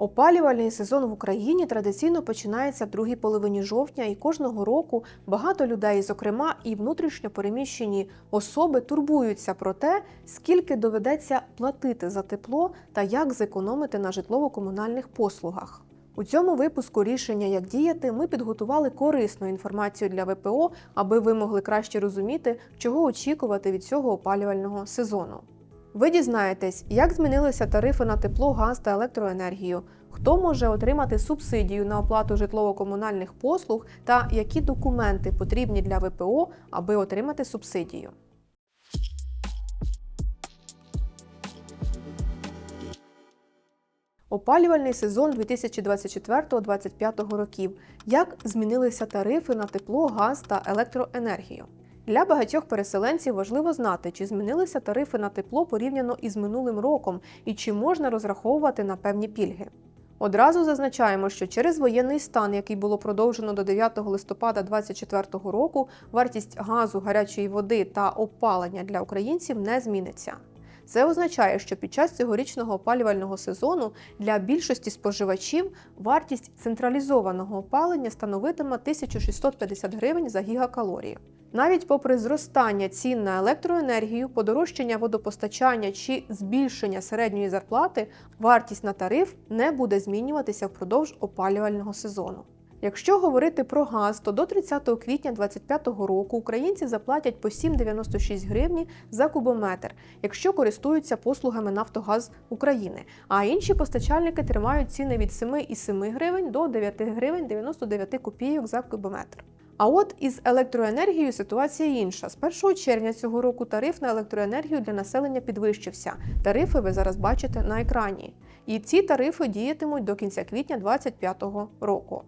Опалювальний сезон в Україні традиційно починається в другій половині жовтня, і кожного року багато людей, зокрема і внутрішньо переміщені особи, турбуються про те, скільки доведеться платити за тепло та як зекономити на житлово-комунальних послугах. У цьому випуску рішення, як діяти, ми підготували корисну інформацію для ВПО, аби ви могли краще розуміти, чого очікувати від цього опалювального сезону. Ви дізнаєтесь, як змінилися тарифи на тепло, газ та електроенергію, хто може отримати субсидію на оплату житлово-комунальних послуг та які документи потрібні для ВПО, аби отримати субсидію. Опалювальний сезон 2024-2025 років. Як змінилися тарифи на тепло, газ та електроенергію? Для багатьох переселенців важливо знати, чи змінилися тарифи на тепло порівняно із минулим роком і чи можна розраховувати на певні пільги. Одразу зазначаємо, що через воєнний стан, який було продовжено до 9 листопада 2024 року, вартість газу, гарячої води та опалення для українців не зміниться. Це означає, що під час цьогорічного опалювального сезону для більшості споживачів вартість централізованого опалення становитиме 1650 гривень за гігакалорії. Навіть попри зростання цін на електроенергію, подорожчання водопостачання чи збільшення середньої зарплати, вартість на тариф не буде змінюватися впродовж опалювального сезону. Якщо говорити про газ, то до 30 квітня 2025 року українці заплатять по 7,96 гривні за кубометр, якщо користуються послугами Нафтогаз України. А інші постачальники тримають ціни від 7,7 гривень до 9 гривень 99 копійок за кубометр. А от із електроенергією ситуація інша. З 1 червня цього року тариф на електроенергію для населення підвищився. Тарифи ви зараз бачите на екрані. І ці тарифи діятимуть до кінця квітня 2025 року.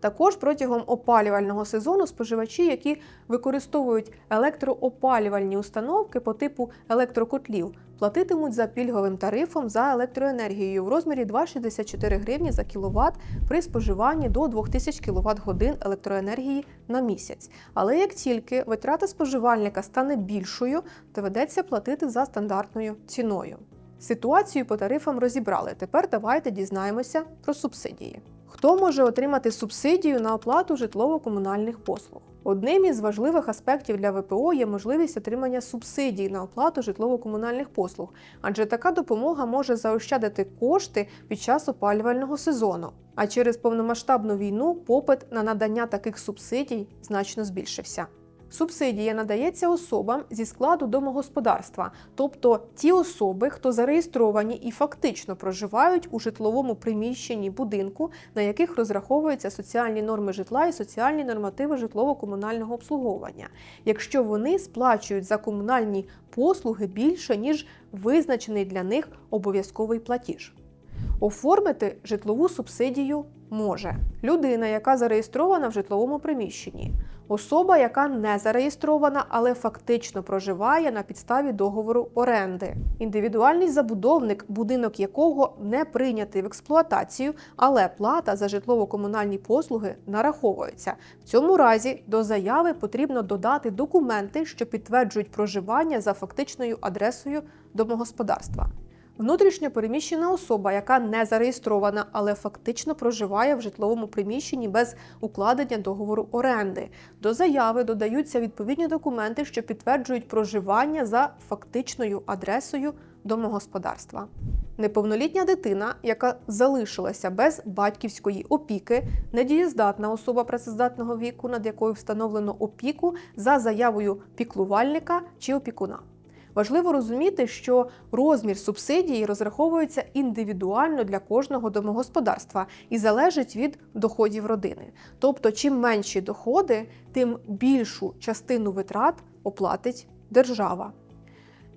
Також протягом опалювального сезону споживачі, які використовують електроопалювальні установки по типу електрокотлів, платитимуть за пільговим тарифом за електроенергією в розмірі 2,64 гривні за кіловат при споживанні до 2000 кВт годин електроенергії на місяць. Але як тільки витрата споживальника стане більшою, доведеться платити за стандартною ціною. Ситуацію по тарифам розібрали. Тепер давайте дізнаємося про субсидії. Хто може отримати субсидію на оплату житлово-комунальних послуг? Одним із важливих аспектів для ВПО є можливість отримання субсидій на оплату житлово-комунальних послуг, адже така допомога може заощадити кошти під час опалювального сезону. А через повномасштабну війну попит на надання таких субсидій значно збільшився. Субсидія надається особам зі складу домогосподарства, тобто ті особи, хто зареєстровані і фактично проживають у житловому приміщенні будинку, на яких розраховуються соціальні норми житла і соціальні нормативи житлово-комунального обслуговування, якщо вони сплачують за комунальні послуги більше ніж визначений для них обов'язковий платіж. Оформити житлову субсидію може людина, яка зареєстрована в житловому приміщенні, особа, яка не зареєстрована, але фактично проживає на підставі договору оренди, індивідуальний забудовник, будинок якого не прийнятий в експлуатацію, але плата за житлово-комунальні послуги нараховується. В цьому разі до заяви потрібно додати документи, що підтверджують проживання за фактичною адресою домогосподарства. Внутрішньо переміщена особа, яка не зареєстрована, але фактично проживає в житловому приміщенні без укладення договору оренди. До заяви додаються відповідні документи, що підтверджують проживання за фактичною адресою домогосподарства. Неповнолітня дитина, яка залишилася без батьківської опіки, недієздатна особа працездатного віку, над якою встановлено опіку за заявою піклувальника чи опікуна. Важливо розуміти, що розмір субсидії розраховується індивідуально для кожного домогосподарства і залежить від доходів родини. Тобто, чим менші доходи, тим більшу частину витрат оплатить держава.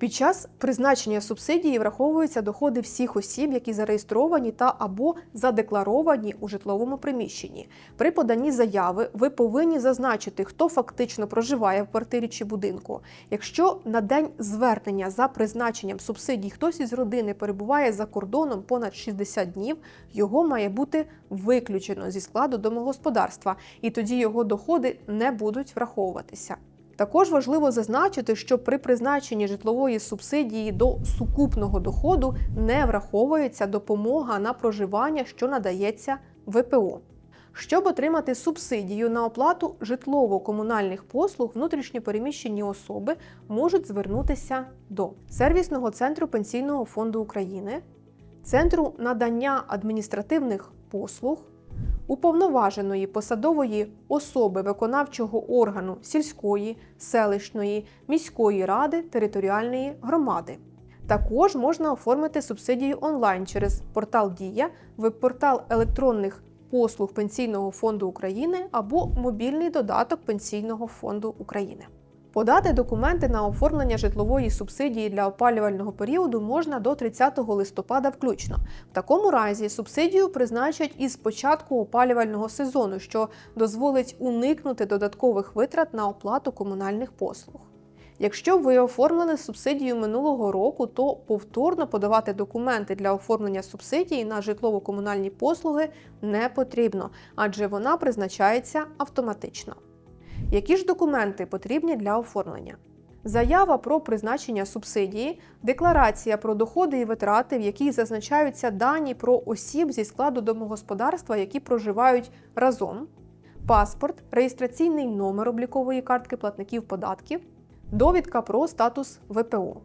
Під час призначення субсидії враховуються доходи всіх осіб, які зареєстровані та або задекларовані у житловому приміщенні. При поданні заяви ви повинні зазначити, хто фактично проживає в квартирі чи будинку. Якщо на день звернення за призначенням субсидій хтось із родини перебуває за кордоном понад 60 днів, його має бути виключено зі складу домогосподарства, і тоді його доходи не будуть враховуватися. Також важливо зазначити, що при призначенні житлової субсидії до сукупного доходу не враховується допомога на проживання, що надається ВПО. Щоб отримати субсидію на оплату житлово-комунальних послуг, внутрішньопереміщені особи можуть звернутися до сервісного центру Пенсійного фонду України, Центру надання адміністративних послуг, уповноваженої посадової особи виконавчого органу сільської, селищної, міської ради територіальної громади. Також можна оформити субсидію онлайн через портал Дія, веб-портал електронних послуг Пенсійного фонду України або мобільний додаток Пенсійного фонду України. Подати документи на оформлення житлової субсидії для опалювального періоду можна до 30 листопада включно. В такому разі субсидію призначать із початку опалювального сезону, що дозволить уникнути додаткових витрат на оплату комунальних послуг. Якщо ви оформили субсидію минулого року, то повторно подавати документи для оформлення субсидії на житлово-комунальні послуги не потрібно, адже вона призначається автоматично. Які ж документи потрібні для оформлення? Заява про призначення субсидії, декларація про доходи і витрати, в якій зазначаються дані про осіб зі складу домогосподарства, які проживають разом, паспорт, реєстраційний номер облікової картки платників податків, довідка про статус ВПО.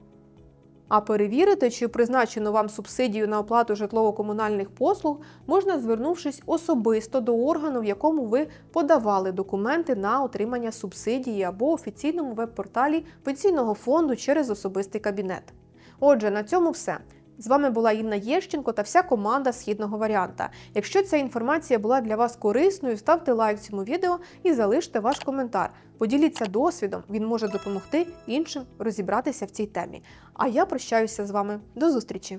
А перевірити, чи призначено вам субсидію на оплату житлово-комунальних послуг, можна звернувшись особисто до органу, в якому ви подавали документи на отримання субсидії або офіційному веб-порталі пенсійного фонду через особистий кабінет. Отже, на цьому все. З вами була Інна Єщенко та вся команда східного варіанта. Якщо ця інформація була для вас корисною, ставте лайк цьому відео і залиште ваш коментар. Поділіться досвідом, він може допомогти іншим розібратися в цій темі. А я прощаюся з вами. До зустрічі!